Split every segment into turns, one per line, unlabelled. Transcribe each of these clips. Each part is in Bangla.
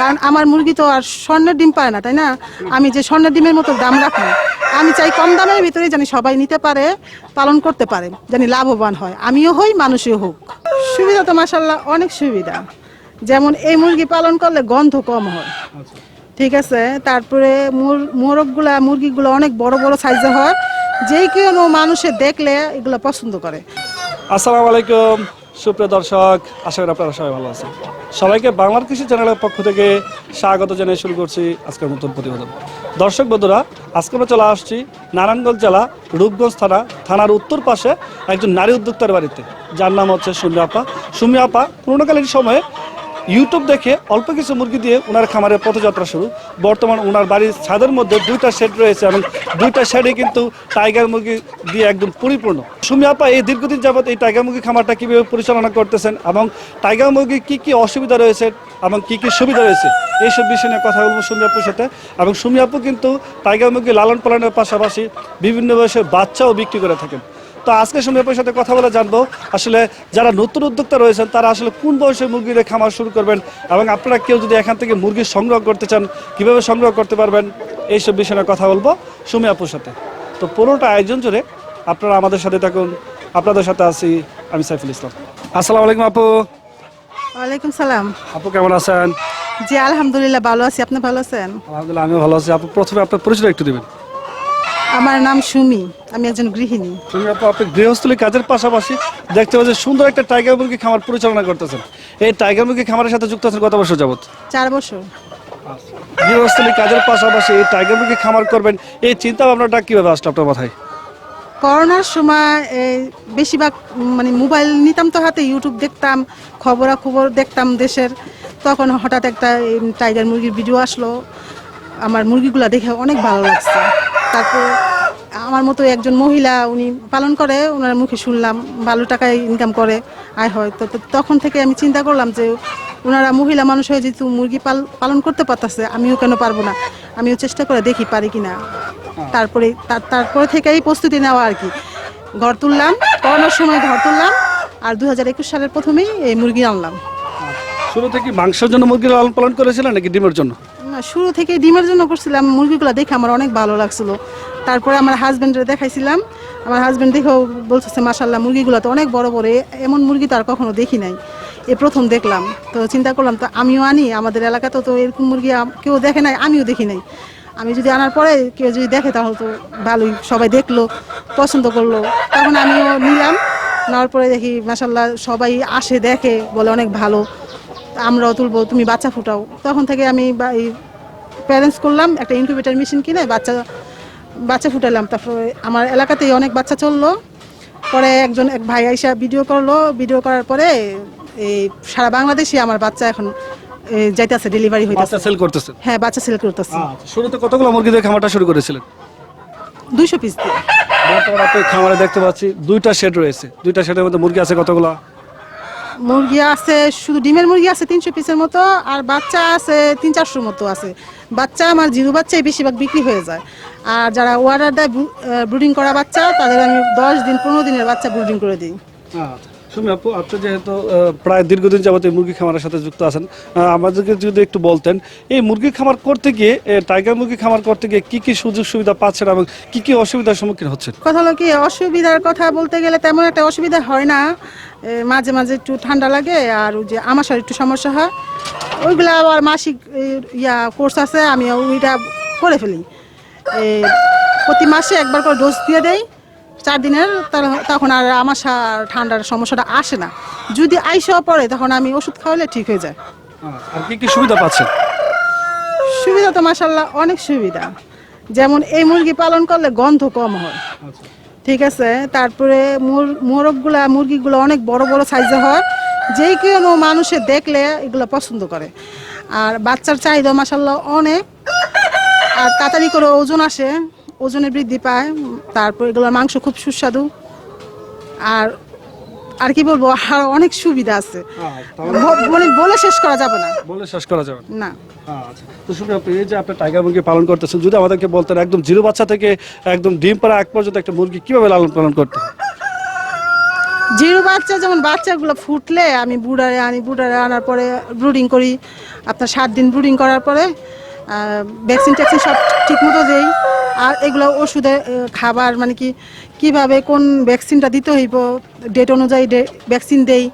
কারণ আমার মুরগি তো আর স্বর্ণের ডিম পায় না, তাই না? আমি যে স্বর্ণের ডিমের মতো দাম রাখি, আমি চাই কম দামের ভিতরে জানি সবাই নিতে পারে, পালন করতে পারে, জানি লাভবান হয়। আমিও হই, মানুষও হোক। সুবিধা তো মাসাল্লাহ অনেক সুবিধা। যেমন এই মুরগি পালন করলে গন্ধ কম হয়। ঠিক আছে? তারপরে মুর- মোরগগুলা, মুরগিগুলো অনেক বড় বড় সাইজে হয়। যেই কোনো মানুষে দেখলে এগুলো পছন্দ করে।
আসসালামু আলাইকুম, সুপ্রিয় দর্শক, আশা করি আপনারা সবাই ভালো আছেন। সবাইকে বাংলার কৃষি চ্যানেলের পক্ষ থেকে স্বাগত জানিয়ে শুরু করছি আজকের নতুন প্রতিবেদন। দর্শক বন্ধুরা, আজকে আমরা চলে আসছি নারায়ণগঞ্জ জেলা রূপগঞ্জ থানা, থানার উত্তর পাশে একজন নারী উদ্যোক্তার বাড়িতে। যার নাম হচ্ছে সুমি আপা। সুমি আপা পুরোনোকালীন সময়ে ইউটিউব দেখে অল্প কিছু মুরগি দিয়ে ওনার খামারের পথযাত্রা শুরু। বর্তমান ওনার বাড়ির ছাদের মধ্যে দুইটা শেড রয়েছে এবং দুইটা শেডে কিন্তু টাইগার মুরগি দিয়ে একদম পরিপূর্ণ। সুমি আপা, এই দীর্ঘদিন যাবত এই টাইগার মুরগি খামারটা কীভাবে পরিচালনা করতেছেন এবং টাইগার মুরগি কি কি অসুবিধা রয়েছে এবং কি কি সুবিধা রয়েছে, এইসব বিষয় নিয়ে কথা বলব সুমি আপুর সাথে। এবং সুমি আপু কিন্তু টাইগার মুরগি লালন পালনের পাশাপাশি বিভিন্ন বয়সের বাচ্চাও বিক্রি করে থাকেন। তো আজকে সুমি আপুর সাথে কথা বলে জানব আসলে যারা নতুন উদ্যোক্তা রয়েছেন তারা আসলে কোন বয়সে মুরগির খামার শুরু করবেন এবং আপনারা কেউ যদি এখান থেকে মুরগি সংগ্রহ করতে চান কীভাবে সংগ্রহ করতে পারবেন এইসব বিষয় নিয়ে কথা বলব সুমি আপুর সাথে। তো পুরোটা আয়োজন জুড়ে আপনারা আমাদের সাথে থাকুন। আপনাদের সাথে আছি আমি সাইফুল ইসলাম। আসসালামু আলাইকুম আপু।
ওয়ালাইকুম সালাম।
আপু কেমন আছেন?
জি আলহামদুলিল্লাহ ভালো আছি। আপনি ভালো আছেন?
আলহামদুলিল্লাহ আমি ভালো আছি। আপু প্রথমে আপনার পরিচয় একটু দিবেন।
আমার নাম সুমি আমি একজন গৃহিণী।
তুমি আপু আপনি গৃহস্থলী কাজের পাশাপাশি দেখতে পাচ্ছি সুন্দর একটা টাইগার মুরগি খামার পরিচালনা করতেছেন। এই টাইগার মুরগি খামারের সাথে যুক্ত আছেন কত বছর যাবত
চার বছর।
গৃহস্থলী কাজের পাশাপাশি এই টাইগার মুরগি খামার করবেন এই চিন্তা ভাবনাটা কীভাবে আসলো আপনার মাথায়?
করোনার সময় এই বেশিরভাগ মানে মোবাইল নিতাম তো হাতে ইউটিউব দেখতাম খবরাখবর দেখতাম দেশের। তখন হঠাৎ একটা টাইগার মুরগির ভিডিও আসলো। আমার মুরগিগুলো দেখে অনেক ভালো লাগছে। তারপর আমার মতো একজন মহিলা উনি পালন করে ওনার মুখে শুনলাম ভালো টাকায় ইনকাম করে, আয় হয়। তো তখন থেকে আমি চিন্তা করলাম যে ওনারা মহিলা মানুষ হয়ে যেহেতু মুরগি পাল, পালন করতে পারতেছে, আমিও কেন পারব না? আমিও চেষ্টা করে দেখি পারি কি না তারপরে তার, তারপরে থেকেই প্রস্তুতি নেওয়া আর কি। ঘর তুললাম করোনার সময় ঘর তুললাম, আর দু হাজার একুশ সালের প্রথমেই এই মুরগি আনলাম।
শুরু থেকে মাংসের জন্য মুরগি লালন পালন করেছিলেন নাকি ডিমের জন্য?
শুরু থেকে ডিমের জন্য করছিলাম, মুরগিগুলো দেখে আমার অনেক ভালো লাগছিল। তারপরে আমার হাজব্যান্ডের দেখাইছিলাম। আমার হাজব্যান্ড দেখেও বলতেছে মাসাল্লাহ মুরগিগুলো তো অনেক বড় বড়, এমন মুরগি তো আর কখনো দেখি নাই। এ প্রথম দেখলাম। তো চিন্তা করলাম, তো আমিও আনি? আমাদের এলাকাতে তো এরকম মুরগি কেউ দেখে নাই, আমিও দেখি নাই। আমি যদি আনার পরে কেউ যদি দেখে, তাহলে তো ভালোই, সবাই দেখল, পছন্দ করল। তখন আমিও নিলাম। নেওয়ার পরে দেখি মাসাল্লাহ সবাই আসে, দেখে, বলে অনেক ভালো। আমরাও তুলবো, তুমি বাচ্চা ফুটাও। তখন থেকে আমি প্যারেন্টস করলাম একটা ইনকিউবেটার মেশিন কিনে বাচ্চা বাচ্চা ফুটালাম। তারপরে আমার এলাকাতেই অনেক বাচ্চা চলল। পরে একজন এক ভাই আইসা ভিডিও করল। ভিডিও করার পরে এই সারা বাংলাদেশে আমার বাচ্চা এখন যাইতেছে ডেলিভারি হইতেছে।
সেল করতেছেন
হ্যাঁ বাচ্চা সেল করতেছে।
আচ্ছা শুরুতে কতগুলো মুরগি দিয়ে খামারটা শুরু করেছিলেন?
দুইশো পিস দিয়ে।
বর্তমানে আপনি খামারে দেখতে পাচ্ছি দুইটা শেড রয়েছে। দুইটা শেডের মধ্যে মুরগি আছে কতগুলো?
মুরগি আছে, শুধু ডিমের মুরগি আছে তিনশো পিসের মতো, আর বাচ্চা আছে তিন চারশোর মতো আছে। বাচ্চা আমার জিরো বাচ্চাই বেশিরভাগ বিক্রি হয়ে যায়। আর যারা ওয়ার্ডার দেয় ব্রুডিং করা বাচ্চা, তাদের আমি দশ দিন, পনেরো দিনের বাচ্চা ব্রুডিং করে দিই।
শুনি আপু, আপনি যেহেতু প্রায় দীর্ঘদিন যাবত এই মুরগি খামারের সাথে যুক্ত আছেন আমাদেরকে যদি একটু বলতেন, এই মুরগি খামার করতে গিয়ে টাইগার মুরগি খামার করতে গিয়ে কি কি সুযোগ সুবিধা পাচ্ছেন এবং কি কি অসুবিধার সম্মুখীন হচ্ছেন?
কথা হলো কি, অসুবিধার কথা বলতে গেলে তেমন একটা অসুবিধা হয় না। মাঝে মাঝে একটু ঠান্ডা লাগে আর ওই যে আমাশার একটু সমস্যা হয়। ওইগুলা আবার মাসিক ইয়া কোর্স আছে, আমি ওইটা করে ফেলি। প্রতি মাসে একবার করে ডোজ দিয়ে দেই। চার দিনের তখন আর আমাশা আর ঠান্ডার সমস্যাটা আসে না। যদি আইসাও পড়ে তখন আমি ওষুধ খাওয়ালে ঠিক হয়ে যায়।
আর কি কি সুবিধা পাচ্ছেন?
সুবিধা তো মাসাল্লাহ অনেক সুবিধা। যেমন এই মুরগি পালন করলে গন্ধ কম হয়। ঠিক আছে? তারপরে মুর- মোরগগুলা মুরগিগুলো অনেক বড় বড় সাইজে হয়। যেই কোনো মানুষে দেখলে এগুলো পছন্দ করে। আর বাচ্চার চাহিদা মাসাল্লাহ অনেক। আর তাড়াতাড়ি করে ওজন আসে। ওজনে বৃদ্ধি পায় তারপর এগুলোর মাংস খুব সুস্বাদু। আর আর কি বলব আর অনেক সুবিধা আছে। মানে বলে শেষ করা যাবে না।
বলে শেষ করা যাবে না। আচ্ছা তো শুনে আপনি এই যে আপনি টাইগার মুরগি পালন করতেছেন যদি আমাদেরকে বলতেন একদম জিরো বাচ্চা থেকে একদম ডিম পাড়া এক পর্যন্ত একটা মুরগি কীভাবে লালন পালন করতে
জিরো বাচ্চা যেমন বাচ্চাগুলো ফুটলে আমি বুড়ারে আনি বুড়ারে আনার পরে ব্রুডিং করি। আপনার সাত দিন ব্রুডিং করার পরে ভ্যাকসিন ট্যাকসিন সব ঠিক মতো দেই। আর এগুলো ওষুধে খাবার মানে কি কীভাবে কোন ভ্যাকসিনটা দিতে হইব ডেট অনুযায়ী ভ্যাকসিন দেই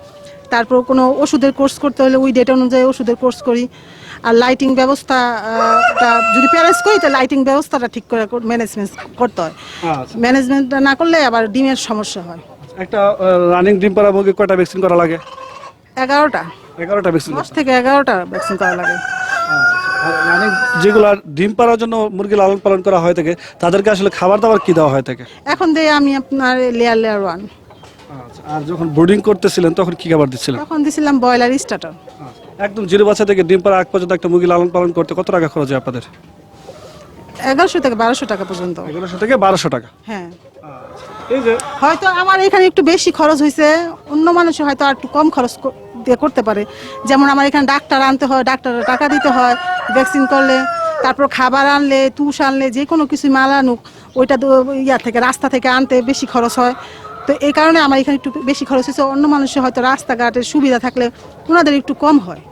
তারপর কোনো ওষুধের কোর্স করতে হলে ওই ডেট অনুযায়ী ওষুধের কোর্স করি। আর লাইটিং ব্যবস্থা যদি প্যারেন্টস করি তো লাইটিং ব্যবস্থাটা ঠিক করে ম্যানেজমেন্ট করতে হয়।
আচ্ছা।
ম্যানেজমেন্ট না করলে আবার ডিমের সমস্যা হয়।
একটা রানিং ডিম পাড়া মুরগি কয়টা ভ্যাকসিন করা লাগে?
এগারোটা।
এগারোটা ভ্যাকসিন
দশ থেকে এগারোটা ভ্যাকসিন করা লাগে।
রানিং যেগুলো ডিম পাড়ার জন্য মুরগি লালন পালন করা হয় থাকে তাদেরকে আসলে খাবার দাবার কি দেওয়া হয় থাকে?
এখন দিয়ে আমি আপনার লেয়ার লেয়ার ওয়ান
আচ্ছা, আর যখন ব্রুডিং করতেছিলেন তখন কি খাবার দিচ্ছিলেন?
তখন দিছিলাম ব্রয়লার স্টার্টার
একদম জিরো বাচ্চা থেকে ডিম পাড়া আগ পর্যন্ত একটা মুরগি লালন পালন করতে কত টাকা খরচ হয় আপনাদের?
এগারোশো থেকে বারোশো টাকা পর্যন্ত।
এগারোশো থেকে বারোশো টাকা?
হ্যাঁ।
এই যে
হয়তো আমার এখানে একটু বেশি খরচ হয়েছে অন্য মানুষের হয়তো আর একটু কম খরচ দিয়ে করতে পারে। যেমন আমার এখানে ডাক্তার আনতে হয় ডাক্তারের টাকা দিতে হয় ভ্যাকসিন করলে তারপর খাবার আনলে তুষ আনলে যে কোনো কিছু মাল আনুক ওইটা তো ইয়া থেকে রাস্তা থেকে আনতে বেশি খরচ হয়। তো এই কারণে আমার এখানে একটু বেশি খরচ হয়েছে অন্য মানুষের হয়তো রাস্তাঘাটের সুবিধা থাকলে ওনাদের একটু কম হয়।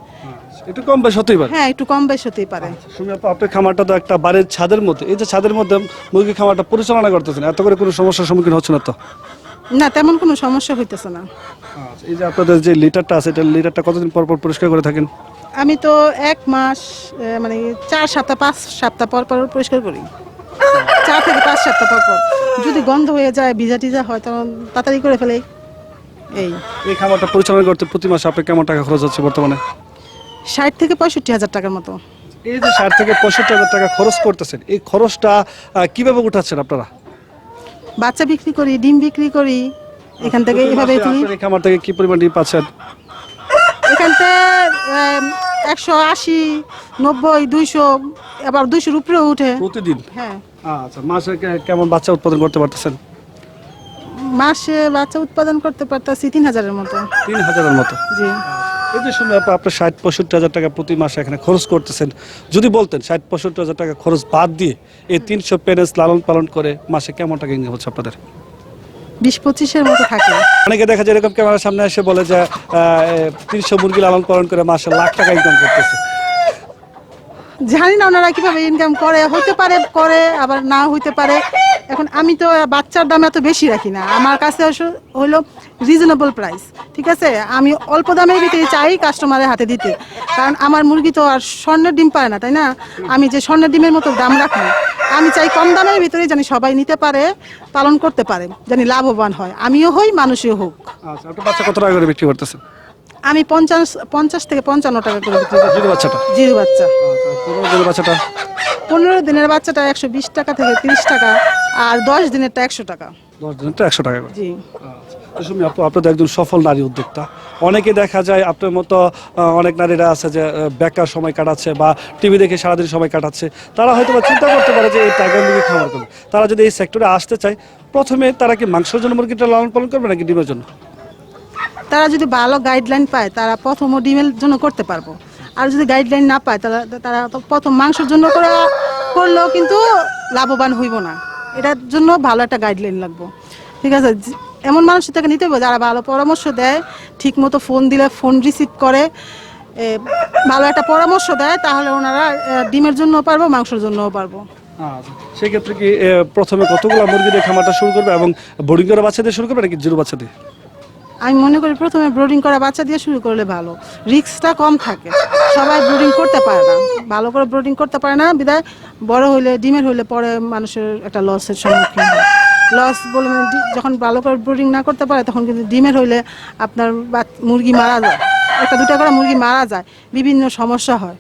একটু কম বেশ হতেই পারে।
হ্যাঁ একটু কম বেশ হতেই পারে।
শুনে আপু, আপনার খামারটা তো একটা বাড়ির ছাদের মধ্যে এই যে ছাদের মধ্যে মুরগি খামারটা পরিচালনা করতেছেন এত করে কোনো সমস্যার সম্মুখীন হচ্ছে না তো?
না তেমন কোনো সমস্যা হইতেছে না।
আচ্ছা, এই যে আপনাদের যে লিটারটা আছে এটা লিটারটা কতদিন পর পর পরিষ্কার করে থাকেন?
আমি তো এক মাস মানে চার সপ্তাহ পাঁচ সপ্তাহ পর পর পরিষ্কার করি। চার থেকে পাঁচ সপ্তাহ পর পর। যদি গন্ধ হয়ে যায় ভিজা টিজা হয় তখন তাড়াতাড়ি করে ফেলে। এই।
এই খামারটা পরিচালনা করতে প্রতি মাসে আপনার কেমন টাকা খরচ হচ্ছে বর্তমানে?
ষাট থেকে পঁয়ষট্টি হাজার টাকার মতো।
এই যে ষাট থেকে পঁয়ষট্টি হাজার টাকা খরচ করতেছেন এই খরচটা আহ, কীভাবে উঠাচ্ছেন আপনারা?
বাচ্চা বিক্রি করি ডিম বিক্রি করি এখান থেকে
প্রতি
এভাবে
মাসে
তুলি
আপনার এই খামার থেকে কি পরিমাণ ডিম পাচ্ছেন?
এখান থেকে একশো আশি নব্বই দুইশো আবার দুইশোর উপরেও উঠে।
প্রতিদিন?
হ্যাঁ।
আচ্ছা মাসে কেমন বাচ্চা উৎপাদন করতে পারতেছেন?
মাসে বাচ্চা উৎপাদন করতে পারতেছি তিন হাজারের মতো।
তিন হাজারের মতো?
জি।
এই যে আপনি আপনার ষাট পঁয়ষট্টি হাজার টাকা প্রতি মাসে এখানে খরচ করতেছেন যদি বলতেন ষাট পঁয়ষট্টি হাজার টাকা খরচ বাদ দিয়ে এই তিনশো প্যারেন্টস লালন পালন করে মাসে কেমন টাকা ইনকাম হচ্ছে আপনাদের?
বিশ পঁচিশের মতো থাকে।
অনেকে দেখা যায় এরকম ক্যামেরার সামনে এসে বলে যে তিনশো মুরগি লালন পালন করে মাসে লাখ টাকা ইনকাম করতেছে।
জানি না ওনারা কীভাবে ইনকাম করে, হইতে পারে, করে, আবার না হইতে পারে। এখন আমি তো বাচ্চার দাম এত বেশি রাখি না। আমার কাছে হলো রিজনেবল প্রাইস ঠিক আছে? আমি অল্প দামের ভিতরে চাই কাস্টমারের হাতে দিতে। কারণ আমার মুরগি তো আর স্বর্ণের ডিম পায় না, তাই না? আমি যে স্বর্ণের ডিমের মতো দাম রাখি, আমি চাই কম দামের ভিতরে জানি সবাই নিতে পারে, পালন করতে পারে জানি লাভবান হয়। আমিও হই, মানুষও হোক।
আচ্ছা বাচ্চা কত টাকা করে বিক্রি করতেছেন?
আমি পঞ্চাশ পঞ্চাশ থেকে পঞ্চান্ন টাকা করে বিক্রি করি।
জিরো বাচ্চাটা?
জিরো বাচ্চা।
পনেরো দিনের বাচ্চাটা?
পনেরো দিনের বাচ্চাটা একশো বিশ টাকা থেকে তিরিশ টাকা আর দশ দিনেরটা একশো টাকা।
দশ দিনেরটা একশো টাকা
জি।
আসলে আপু আপনাদের একজন সফল নারী উদ্যোক্তা। অনেকে দেখা যায় আপনার মতো অনেক নারীরা আছে যে বেকার সময় কাটাচ্ছে বা টিভি দেখে সারাদিন সময় কাটাচ্ছে। তারা হয়তো বা চিন্তা করতে পারে যে এই টাইগার মুরগি খামার করবে? তারা যদি এই সেক্টরে আসতে চায় প্রথমে তারা কি মাংসের জন্য মুরগিটা লালন পালন করবে নাকি ডিমের জন্য?
তারা যদি ভালো গাইডলাইন পায়, তারা প্রথম ও ডিমের জন্য করতে পারব। আর যদি গাইডলাইন না পায়, তারা তারা তো প্রথম মাংসের জন্য করা করলেও কিন্তু লাভবান হইব না। এটার জন্য ভালো একটা গাইডলাইন লাগবো। ঠিক আছে? এমন মানুষ থেকে নিতে হবে, যারা ভালো পরামর্শ দেয় ঠিক মতো ফোন দিলে ফোন রিসিভ করে ভালো একটা পরামর্শ দেয়, তাহলে ওনারা ডিমের জন্যও পারব, মাংসের জন্যও পারব।
আচ্ছা সেক্ষেত্রে কি প্রথমে কতগুলো মুরগি দিয়ে খামারটা শুরু করবে এবং বোর্ডিং করা বাচ্চা দিয়ে শুরু করবে নাকি জিরো বাচ্চা দিয়ে
আমি মনে করি প্রথমে ব্রোডিং করা বাচ্চা দিয়ে শুরু করলে ভালো। রিস্কটা কম থাকে। সবাই ব্রোডিং করতে পারে না। ভালো করে ব্রোডিং করতে পারে না বিদায়। বড় হইলে ডিমের হইলে পরে মানুষের একটা লসের সম্মুখীন হয়। লস বলে মানে যখন ভালো করে ব্রোডিং না করতে পারে তখন কিন্তু ডিমের হইলে আপনার মুরগি মারা যায়। একটা দুটা করে মুরগি মারা যায়। বিভিন্ন সমস্যা হয়।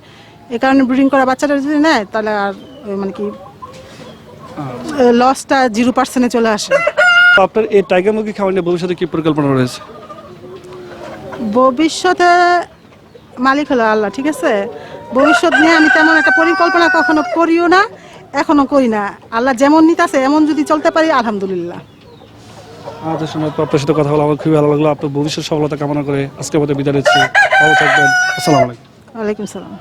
এ কারণে ব্রিডিং করা বাচ্চাটা যদি নেয় তাহলে আর মানে কি লসটা জিরো পার্সেন্টে চলে আসে।
আপনার এই টাইগার মুরগি খামার নিয়ে ভবিষ্যতে কি পরিকল্পনা রয়েছে?
ভবিষ্যতে মালিক হলো আল্লাহ ঠিক আছে? ভবিষ্যৎ নিয়ে আমি তেমন একটা পরিকল্পনা কখনো করিও না এখনও করি না। আল্লাহ যেমন নিতেছে এমন যদি চলতে পারি আলহামদুলিল্লাহ।
আচ্ছা শুনে আপু, আপনার সাথে কথা বলা আমার খুবই ভালো লাগল। আপনার ভবিষ্যৎ সফলতা কামনা করে আজকের মতো বিদায় নিচ্ছি। ভালো থাকবেন। আসসালামু আলাইকুম।
ওয়ালাইকুম সালাম